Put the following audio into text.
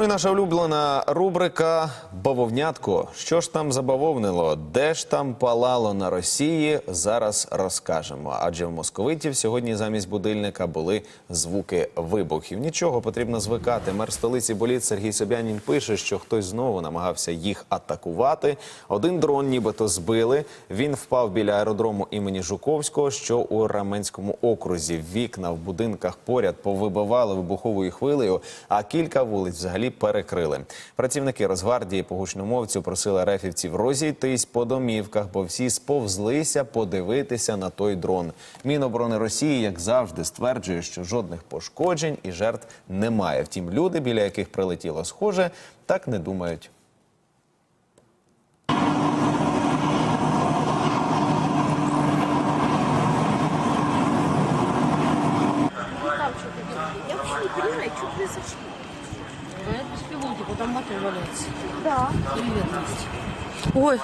Ну і наша улюблена рубрика Бавовнятко. Що ж там забавовнило? Де ж там палало на Росії? Зараз розкажемо. Адже в московитів сьогодні замість будильника були звуки вибухів. Нічого потрібно звикати. Мер столиці Боліт Сергій Собянін пише, що хтось знову намагався їх атакувати. Один дрон, нібито збили. Він впав біля аеродрому імені Жуковського, що у Раменському окрузі. Вікна в будинках поряд повибивали вибуховою хвилею, а кілька вулиць взагалі перекрили. Працівники Росгвардії по гучномовцю просили рефівців розійтись по домівках, бо всі сповзлися подивитися на той дрон. Міноборони Росії, як завжди, стверджує, що жодних пошкоджень і жертв немає. Втім, люди, біля яких прилетіло схоже, так не думають. Я вообще не понимаю, что произошло. Там мотор валяется. Да. Привет, Настя. Ой,